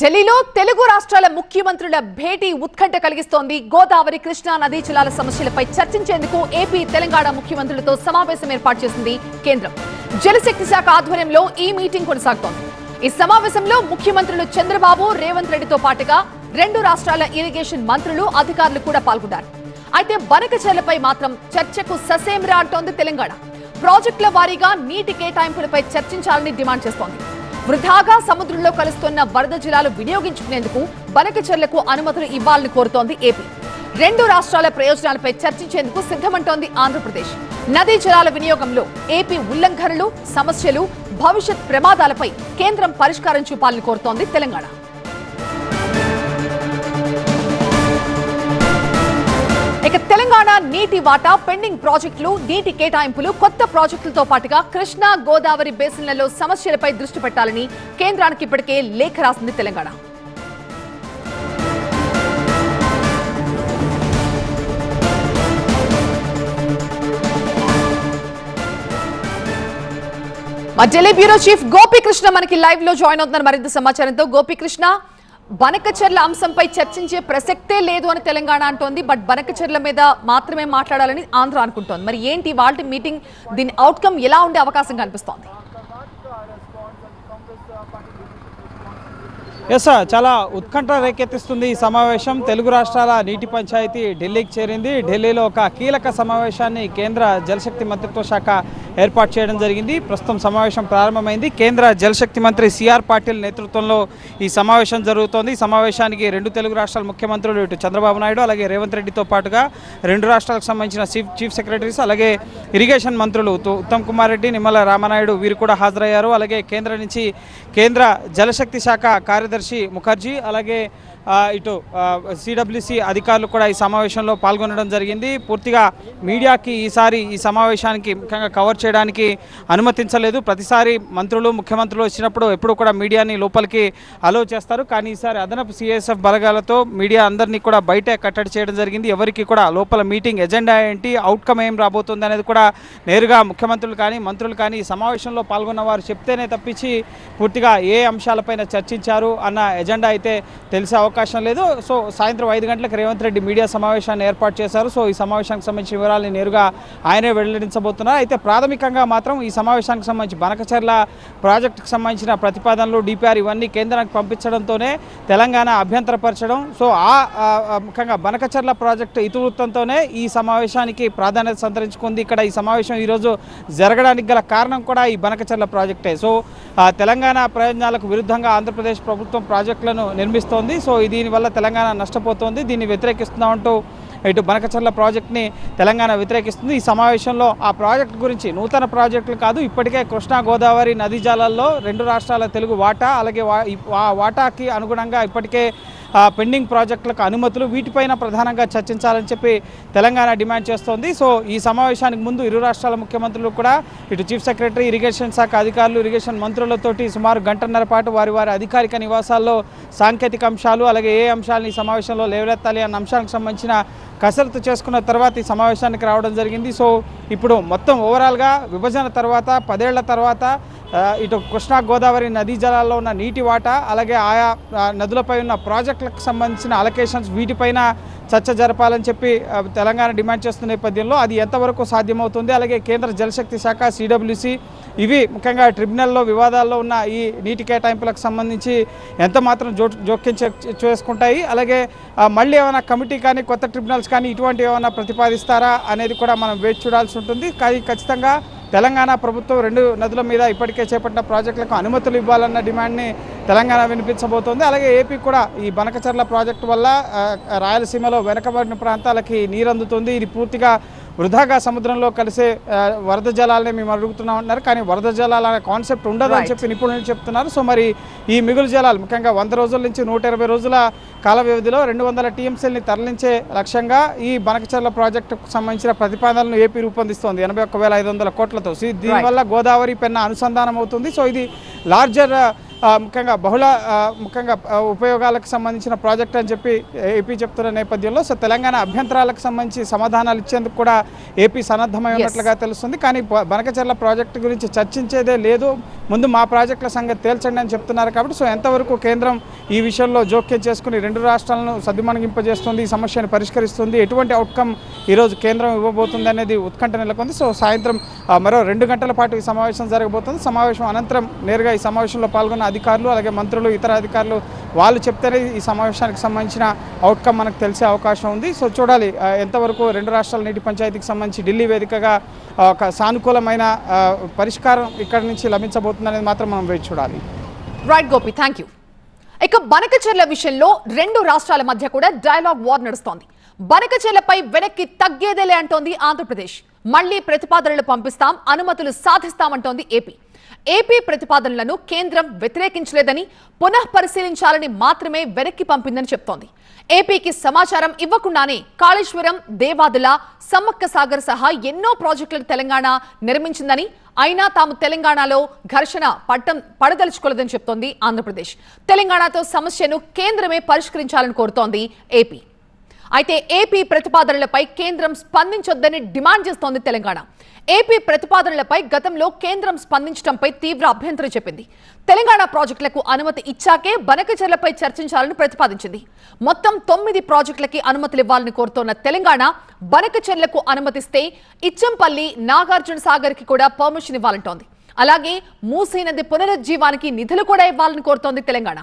ఢిల్లీలో తెలుగు రాష్ట్రాల ముఖ్యమంత్రుల భేటీ ఉత్కంఠ కలిగిస్తోంది. గోదావరి కృష్ణా నదీ జలాల సమస్యలపై చర్చించేందుకు ఏపీ తెలంగాణ ముఖ్యమంత్రులతో సమావేశం ఏర్పాటు చేసింది కేంద్రం. జలశక్తి శాఖ ఆధ్వర్యంలో ఈ మీటింగ్ కొనసాగుతోంది. ఈ సమావేశంలో ముఖ్యమంత్రులు చంద్రబాబు రేవంత్ రెడ్డితో పాటుగా రెండు రాష్ట్రాల ఇరిగేషన్ మంత్రులు అధికారులు కూడా పాల్గొన్నారు. అయితే బనకచెర్లపై మాత్రం చర్చకు ససేమిరా అంటోంది తెలంగాణ. ప్రాజెక్టుల వారీగా నీటి కేటాయింపులపై చర్చించాలని డిమాండ్ చేస్తోంది. వృధాగా సముద్రంలో కలుస్తున్న వరద జలాలు వినియోగించుకునేందుకు బనకచెర్లకు అనుమతులు ఇవ్వాలని కోరుతోంది ఏపీ. రెండు రాష్ట్రాల ప్రయోజనాలపై చర్చించేందుకు సిద్ధమంటోంది ఆంధ్రప్రదేశ్. నదీ జలాల వినియోగంలో ఏపీ ఉల్లంఘనలు సమస్యలు భవిష్యత్ ప్రమాదాలపై కేంద్రం పరిష్కారం చూపాలని కోరుతోంది తెలంగాణ. ఇక తెలంగాణ నీటి వాటా పెండింగ్ ప్రాజెక్టులు నీటి కేటాయింపులు కొత్త ప్రాజెక్టులతో పాటుగా కృష్ణా గోదావరి బేసిన్లలో సమస్యలపై దృష్టి పెట్టాలని కేంద్రానికి ఇప్పటికే లేఖ రాసింది తెలంగాణ. మా ఢిల్లీ బ్యూరో చీఫ్ గోపీకృష్ణ మనకి లైవ్లో జాయిన్ అవుతున్నారు. మరింత సమాచారంతో గోపీకృష్ణ బనకచర్ల అంశంపై చర్చించే ప్రసక్తే లేదు అని తెలంగాణ అంటోంది. బట్ బనకచర్ల మీద మాత్రమే మాట్లాడాలని ఆంధ్ర అనుకుంటోంది. మరి ఏంటి వాళ్ళ మీటింగ్? దీని అవుట్కమ్ ఎలా ఉండే అవకాశం కనిపిస్తోంది? ఎస్ చాలా ఉత్కంఠ రేకెత్తిస్తుంది ఈ సమావేశం. తెలుగు రాష్ట్రాల నీటి పంచాయతీ ఢిల్లీకి చేరింది. ఢిల్లీలో ఒక కీలక సమావేశాన్ని కేంద్ర జలశక్తి మంత్రిత్వ శాఖ ఏర్పాటు చేయడం జరిగింది. ప్రస్తుతం సమావేశం ప్రారంభమైంది. కేంద్ర జలశక్తి మంత్రి సిఆర్ పాటిల్ నేతృత్వంలో ఈ సమావేశం జరుగుతోంది. ఈ సమావేశానికి రెండు తెలుగు రాష్ట్రాల ముఖ్యమంత్రులు ఇటు చంద్రబాబు నాయుడు అలాగే రేవంత్ రెడ్డితో పాటుగా రెండు రాష్ట్రాలకు సంబంధించిన చీఫ్ చీఫ్ సెక్రటరీస్ అలాగే ఇరిగేషన్ మంత్రులు ఉత్తమ్ కుమార్ రెడ్డి నిమ్మల రామనాయుడు వీరు కూడా హాజరయ్యారు. అలాగే కేంద్ర నుంచి కేంద్ర జలశక్తి శాఖ కార్యదర్శి ముఖర్జీ అలాగే ఇటు సిడబ్ల్యూసి అధికారులు కూడా ఈ సమావేశంలో పాల్గొనడం జరిగింది. పూర్తిగా మీడియాకి ఈసారి ఈ సమావేశానికి ముఖ్యంగా కవర్ చేయడానికి అనుమతించలేదు. ప్రతిసారి మంత్రులు ముఖ్యమంత్రులు వచ్చినప్పుడు ఎప్పుడు కూడా మీడియాని లోపలికి అలో చేస్తారు. కానీ ఈసారి అదనపు సిఎస్ఎఫ్ బలగాలతో మీడియా అందరినీ కూడా బయట కట్టడి చేయడం జరిగింది. ఎవరికి కూడా లోపల మీటింగ్ ఎజెండా ఏంటి అవుట్కమ్ ఏం రాబోతుంది అనేది కూడా నేరుగా ముఖ్యమంత్రులు కానీ మంత్రులు కానీ ఈ సమావేశంలో పాల్గొన్న వారు చెప్తేనే తప్పించి పూర్తిగా ఏ అంశాలపైన చర్చించారు అన్న ఎజెండా అయితే తెలిసే అవకాశం లేదు. సో సాయంత్రం ఐదు గంటలకు రేవంత్ రెడ్డి మీడియా సమావేశాన్ని ఏర్పాటు చేశారు. సో ఈ సమావేశానికి సంబంధించిన వివరాలను నేరుగా ఆయనే వెల్లడించబోతున్నారు. అయితే ప్రాథమిక ప్రాథమికంగా మాత్రం ఈ సమావేశానికి సంబంధించి బనకచర్ల ప్రాజెక్టుకు సంబంధించిన ప్రతిపాదనలు డిపిఆర్ ఇవన్నీ కేంద్రానికి పంపించడంతోనే తెలంగాణ అభ్యంతరపరచడం. సో ఆ ముఖ్యంగా బనకచర్ల ప్రాజెక్టు ఇతివృత్తంతోనే ఈ సమావేశానికి ప్రాధాన్యత సంతరించుకుంది. ఇక్కడ ఈ సమావేశం ఈరోజు జరగడానికి గల కారణం కూడా ఈ బనకచర్ల ప్రాజెక్టే. సో తెలంగాణ ప్రయోజనాలకు విరుద్ధంగా ఆంధ్రప్రదేశ్ ప్రభుత్వం ప్రాజెక్టులను నిర్మిస్తోంది. సో దీనివల్ల తెలంగాణ నష్టపోతోంది. దీన్ని వ్యతిరేకిస్తున్నామంటూ ఇటు బనకచర్ల ప్రాజెక్ట్ని తెలంగాణ వ్యతిరేకిస్తుంది. ఈ సమావేశంలో ఆ ప్రాజెక్ట్ గురించి నూతన ప్రాజెక్టులు కాదు ఇప్పటికే కృష్ణా గోదావరి నదీ జలాల్లో రెండు రాష్ట్రాల తెలుగు వాటా అలాగే వా వాటాకి అనుగుణంగా ఇప్పటికే పెండింగ్ ప్రాజెక్టులకు అనుమతులు వీటిపైన ప్రధానంగా చర్చించాలని చెప్పి తెలంగాణ డిమాండ్ చేస్తోంది. సో ఈ సమావేశానికి ముందు ఇరు రాష్ట్రాల ముఖ్యమంత్రులు కూడా ఇటు చీఫ్ సెక్రటరీ ఇరిగేషన్ శాఖ అధికారులు ఇరిగేషన్ మంత్రులతోటి సుమారు గంటన్నర పాటు వారి వారి అధికారిక నివాసాల్లో సాంకేతిక అంశాలు అలాగే ఏ అంశాలను ఈ సమావేశంలో లేవనెత్తాలి అన్న అంశానికి సంబంధించిన కసరత్తు చేసుకున్న తర్వాత ఈ సమావేశానికి రావడం జరిగింది. సో ఇప్పుడు మొత్తం ఓవరాల్గా విభజన తర్వాత పదేళ్ళ తర్వాత ఇటు కృష్ణా గోదావరి నదీ జలాల్లో ఉన్న నీటి వాటా అలాగే ఆయా నదులపై ఉన్న ప్రాజెక్టులకు సంబంధించిన అలొకేషన్స్ వీటిపైన చర్చ జరపాలని చెప్పి తెలంగాణ డిమాండ్ చేస్తున్న నేపథ్యంలో అది ఎంతవరకు సాధ్యమవుతుంది? అలాగే కేంద్ర జలశక్తి శాఖ సిడబ్ల్యూసి ఇవి ముఖ్యంగా ట్రిబ్యునల్లో వివాదాల్లో ఉన్న ఈ నీటి కేటాయింపులకు సంబంధించి ఎంత మాత్రం జో జోక్యం చేసుకుంటాయి? అలాగే మళ్ళీ ఏమైనా కమిటీ కానీ కొత్త ట్రిబ్యునల్స్ కానీ ఇటువంటి ఏమైనా ప్రతిపాదిస్తారా అనేది కూడా మనం వేచి చూడాల్సి ఉంటుంది. కానీ ఖచ్చితంగా తెలంగాణ ప్రభుత్వం రెండు నదుల మీద ఇప్పటికే చేపట్టిన ప్రాజెక్టులకు అనుమతులు ఇవ్వాలన్న డిమాండ్ని తెలంగాణ వినిపించబోతోంది. అలాగే ఏపీ కూడా ఈ బనకచర్ల ప్రాజెక్టు వల్ల రాయలసీమలో వెనకబడిన ప్రాంతాలకి నీరు అందుతుంది ఇది పూర్తిగా వృధాగా సముద్రంలో కలిసే వరద జలాలని మేము అడుగుతున్నాం అంటున్నారు. కానీ వరద జలాల అనే కాన్సెప్ట్ ఉండదని Right. చెప్పి నిపుణులు చెప్తున్నారు. సో మరి ఈ మిగులు జలాలు ముఖ్యంగా వంద రోజుల నుంచి నూట ఇరవై రోజుల కాల వ్యవధిలో రెండు వందల టీఎంసీలని తరలించే లక్ష్యంగా ఈ బనకచర్ల ప్రాజెక్టుకు సంబంధించిన ప్రతిపాదనలు ఏపీ రూపొందిస్తోంది. ఎనభై ఒక్క వేల ఐదు వందల కోట్లతో. సో దీనివల్ల గోదావరి పెన్న అనుసంధానం అవుతుంది. సో ఇది లార్జర్ ముఖ్యంగా బహుళ ముఖ్యంగా ఉపయోగాలకు సంబంధించిన ప్రాజెక్ట్ అని చెప్పి ఏపీ చెప్తున్న నేపథ్యంలో సో తెలంగాణ అభ్యంతరాలకు సంబంధించి సమాధానాలు ఇచ్చేందుకు కూడా ఏపీ సన్నద్ధమై. ఉన్నట్లుగా తెలుస్తుంది. కానీ బనకచెర్ల ప్రాజెక్టు గురించి చర్చించేదే లేదు. ముందు మా ప్రాజెక్టుల సంగతి తేల్చండి అని చెప్తున్నారు కాబట్టి సో ఎంతవరకు కేంద్రం ఈ విషయంలో జోక్యం చేసుకుని రెండు రాష్ట్రాలను సద్దుమణింపజేస్తుంది ఈ సమస్యను పరిష్కరిస్తుంది ఎటువంటి అవుట్కమ్ ఈరోజు కేంద్రం ఇవ్వబోతుంది అనేది ఉత్కంఠ నెలకొంది. సో సాయంత్రం మరో రెండు గంటల పాటు ఈ సమావేశం జరగబోతుంది. సమావేశం అనంతరం నేరుగా ఈ సమావేశంలో పాల్గొన్న అధికారులు అలాగే మంత్రులు ఇతర అధికారులు వాళ్ళు చెప్తేనే ఈ సమావేశానికి సంబంధించిన అవుట్కమ్ మనకు తెలిసే అవకాశం ఉంది. సో చూడాలి ఎంతవరకు రెండు రాష్ట్రాల నీటి పంచాయతీకి సంబంధించి ఢిల్లీ వేదికగా ఒక సానుకూలమైన పరిష్కారం ఇక్కడి నుంచి లభించబోతుంది అనేది మాత్రం మనం వేచి చూడాలి. రైట్ గోపి థ్యాంక్ యూ ఇక బనకచెర్ల విషయంలో రెండు రాష్ట్రాల మధ్య కూడా డైలాగ్ వార్ నడుస్తోంది. బనకచెర్లపై వెనక్కి తగ్గేదేలే అంటోంది ఆంధ్రప్రదేశ్. మళ్ళీ ప్రతిపాదనలు పంపిస్తాం అనుమతులు సాధిస్తామంటోంది ఏపీ ఏపీ ప్రతిపాదనలను కేంద్రం వ్యతిరేకించలేదని పునః పరిశీలించాలని మాత్రమే వెనక్కి పంపిందని చెప్తోంది. ఏపీకి సమాచారం ఇవ్వకుండానే కాళేశ్వరం దేవాదుల సమ్మక్క సాగర్ సహా ఎన్నో ప్రాజెక్టులను తెలంగాణ నిర్మించిందని అయినా తాము తెలంగాణలో ఘర్షణ పట్టం పడదలుచుకోలేదని చెప్తోంది ఆంధ్రప్రదేశ్. తెలంగాణతో సమస్యను కేంద్రమే పరిష్కరించాలని కోరుతోంది ఏపీ. అయితే ఏపీ ప్రతిపాదనలపై కేంద్రం స్పందించొద్దని డిమాండ్ చేస్తోంది తెలంగాణ. ఏపీ ప్రతిపాదనలపై గతంలో కేంద్రం స్పందించడంపై తీవ్ర అభ్యంతరం చెప్పింది. తెలంగాణ ప్రాజెక్టులకు అనుమతి ఇచ్చాకే బనకచర్లపై చర్చించాలని ప్రతిపాదించింది. మొత్తం తొమ్మిది ప్రాజెక్టులకి అనుమతులు ఇవ్వాలని కోరుతోన్న తెలంగాణ బనకచర్లకు అనుమతిస్తే ఇచ్చంపల్లి నాగార్జున సాగర్ కూడా పర్మిషన్ ఇవ్వాలంటోంది. అలాగే మూసీ నది పునరుజ్జీవానికి నిధులు కూడా ఇవ్వాలని కోరుతోంది తెలంగాణ.